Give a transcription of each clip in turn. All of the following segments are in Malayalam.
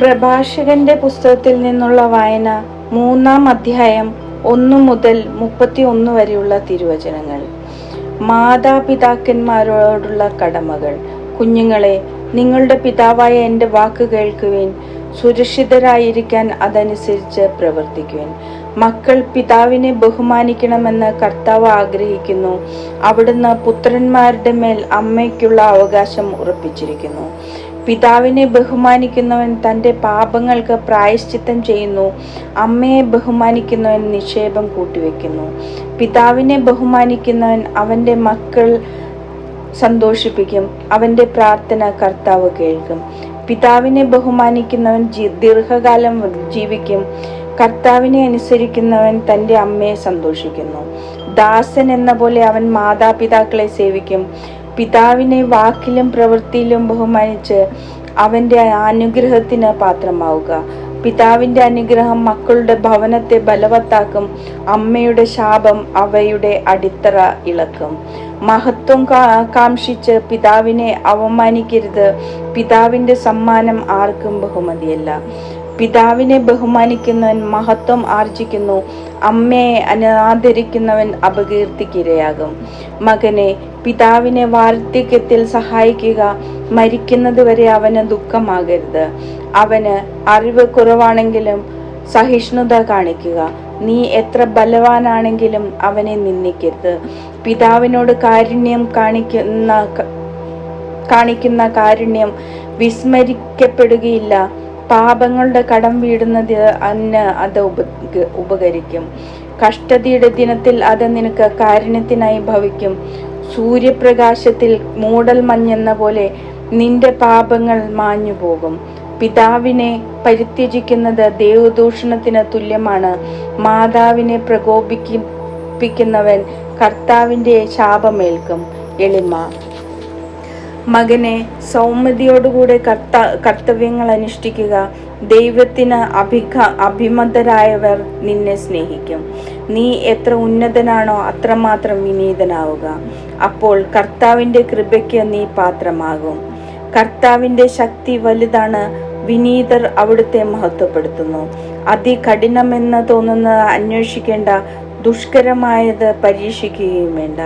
പ്രഭാഷകന്റെ പുസ്തകത്തിൽ നിന്നുള്ള വായന മൂന്നാം അധ്യായം ഒന്നു മുതൽ മുപ്പത്തി ഒന്ന് വരെയുള്ള തിരുവചനങ്ങൾ. മാതാപിതാക്കന്മാരോടുള്ള കടമകൾ. കുഞ്ഞുങ്ങളെ നിങ്ങളുടെ പിതാവായ എന്റെ വാക്ക് കേൾക്കുവിൻ. സുരക്ഷിതരായിരിക്കാൻ അതനുസരിച്ച് പ്രവർത്തിക്കുവിൻ. മക്കൾ പിതാവിനെ ബഹുമാനിക്കണമെന്ന് കർത്താവ് ആഗ്രഹിക്കുന്നു. അവിടുന്ന് പുത്രന്മാരുടെ മേൽ അമ്മയ്ക്കുള്ള അവകാശം ഉറപ്പിച്ചിരിക്കുന്നു. പിതാവിനെ ബഹുമാനിക്കുന്നവൻ തന്റെ പാപങ്ങൾക്ക് പ്രായശ്ചിത്തം ചെയ്യുന്നു. അമ്മയെ ബഹുമാനിക്കുന്നവൻ നിക്ഷേപം കൂട്ടിവെക്കുന്നു. പിതാവിനെ ബഹുമാനിക്കുന്നവൻ അവന്റെ മക്കൾ സന്തോഷിപ്പിക്കും. അവന്റെ പ്രാർത്ഥന കർത്താവ് കേൾക്കും. പിതാവിനെ ബഹുമാനിക്കുന്നവൻ ദീർഘകാലം ജീവിക്കും. കർത്താവിനെ അനുസരിക്കുന്നവൻ തന്റെ അമ്മയെ സന്തോഷിക്കുന്നു. ദാസൻ എന്ന പോലെ അവൻ മാതാപിതാക്കളെ സേവിക്കും. പിതാവിനെ വാക്കിലും പ്രവൃത്തിയിലും ബഹുമാനിച്ച് അവന്റെ അനുഗ്രഹത്തിന് പാത്രമാവുക. പിതാവിന്റെ അനുഗ്രഹം മക്കളുടെ ഭവനത്തെ ബലവത്താക്കും അമ്മയുടെ ശാപം അവയുടെ അടിത്തറ ഇളക്കും. മഹത്വം കാക്ഷിച്ച് പിതാവിനെ അവമാനിക്കരുത്. പിതാവിന്റെ സമ്മാനം ആർക്കും ബഹുമതിയല്ല. പിതാവിനെ ബഹുമാനിക്കുന്നവൻ മഹത്വം ആർജിക്കുന്നു. അമ്മയെ അനാദരിക്കുന്നവൻ അപകീർത്തിക്കിരയാകും. മകനെ പിതാവിനെ വാർദ്ധക്യത്തിൽ സഹായിക്കുക മരിക്കുന്നതുവരെ അവന് ദുഃഖമാകരുത്. അവന് അറിവ് കുറവാണെങ്കിലും സഹിഷ്ണുത കാണിക്കുക. നീ എത്ര ബലവാനാണെങ്കിലും അവനെ നിന്ദിക്കരുത്. പിതാവിനോട് കാരുണ്യം കാണിക്കുന്ന കാണിക്കുന്ന കാരുണ്യം വിസ്മരിക്കപ്പെടുകയില്ല. പാപങ്ങളുടെ കടം വീടുന്നത് അന്ന് അത് ഉപ ഉപകരിക്കും. കഷ്ടതയുടെ ദിനത്തിൽ അത് നിനക്ക് കാരുണ്യത്തിനായി ഭവിക്കും. സൂര്യപ്രകാശത്തിൽ മൂടൽ മഞ്ഞെന്ന പോലെ നിന്റെ പാപങ്ങൾ മാഞ്ഞു പോകും പിതാവിനെ പരിത്യജിക്കുന്നത് ദേവദൂഷണത്തിന് തുല്യമാണ്. മാതാവിനെ പ്രകോപിപ്പിക്കുന്നവൻ കർത്താവിന്റെ ശാപമേൽക്കും. എളിമ. മകനെ സൗമ്യതയോടുകൂടെ കർത്ത കർത്തവ്യങ്ങൾ അനുഷ്ഠിക്കുക. ദൈവത്തിന് അഭിഖ അഭിമതരായവർ നിന്നെ സ്നേഹിക്കും. നീ എത്ര ഉന്നതനാണോ അത്രമാത്രം വിനീതനാവുക. അപ്പോൾ കർത്താവിന്റെ കൃപയ്ക്ക് നീ പാത്രമാകും. കർത്താവിന്റെ ശക്തി വലുതാണ് വിനീതർ അവിടുത്തെ മഹത്വപ്പെടുത്തുന്നു. അതികഠിനമെന്ന് തോന്നുന്നത് അന്വേഷിക്കേണ്ട ദുഷ്കരമായത് പരീക്ഷിക്കുകയും വേണ്ട.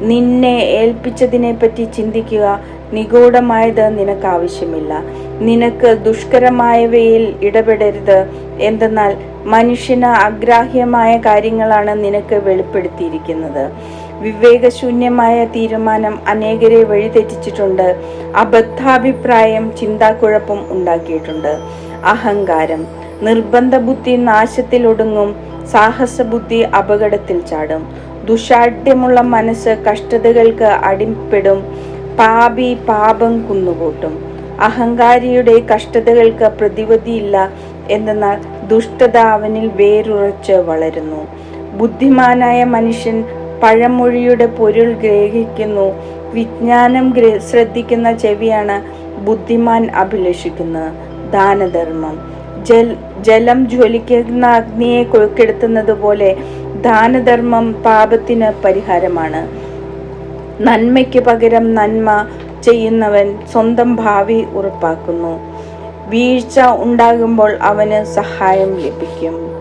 നിന്നെ ഏൽപ്പിച്ചതിനെ പറ്റി ചിന്തിക്കുക നിഗൂഢമായത് നിനക്ക് ആവശ്യമില്ല നിനക്ക് ദുഷ്കരമായവയിൽ ഇടപെടരുത്. എന്തെന്നാൽ മനുഷ്യന് അഗ്രാഹ്യമായ കാര്യങ്ങളാണ് നിനക്ക് വെളിപ്പെടുത്തിയിരിക്കുന്നത്. വിവേകശൂന്യമായ തീരുമാനം അനേകരെ വഴിതെറ്റിച്ചിട്ടുണ്ട്. അബദ്ധാഭിപ്രായം ചിന്താക്കുഴപ്പം ഉണ്ടാക്കിയിട്ടുണ്ട്. അഹങ്കാരം നിർബന്ധ ബുദ്ധി നാശത്തിൽ ഒടുങ്ങും. സാഹസബുദ്ധി അപകടത്തിൽ ചാടും. ദുഷാഢ്യമുള്ള മനസ്സ് കഷ്ടതകൾക്ക് അടിപ്പെടും പാപി പാപം കുന്നുകൂട്ടും. അഹങ്കാരിയുടെ കഷ്ടതകൾക്ക് പ്രതിവിധിയില്ല എന്നാൽ ദുഷ്ടത അവനിൽ വേരുറച്ച് വളരുന്നു. ബുദ്ധിമാനായ മനുഷ്യൻ പഴമൊഴിയുടെ പൊരുൾ ഗ്രഹിക്കുന്നു. വിജ്ഞാനം ശ്രദ്ധിക്കുന്ന ചെവിയാണ് ബുദ്ധിമാൻ അഭിലഷിക്കുന്നത്. ദാനധർമ്മം. ജൽ ജലം ജ്വലിക്കുന്ന അഗ്നിയെ കൊഴുക്കെടുത്തുന്നത് പോലെ ദാനധർമ്മം പാപത്തിന് പരിഹാരമാണ്. നന്മയ്ക്ക് പകരം നന്മ ചെയ്യുന്നവൻ സ്വന്തം ഭാവി ഉറപ്പാക്കുന്നു. വീഴ്ച ഉണ്ടാകുമ്പോൾ അവന് സഹായം ലഭിക്കും.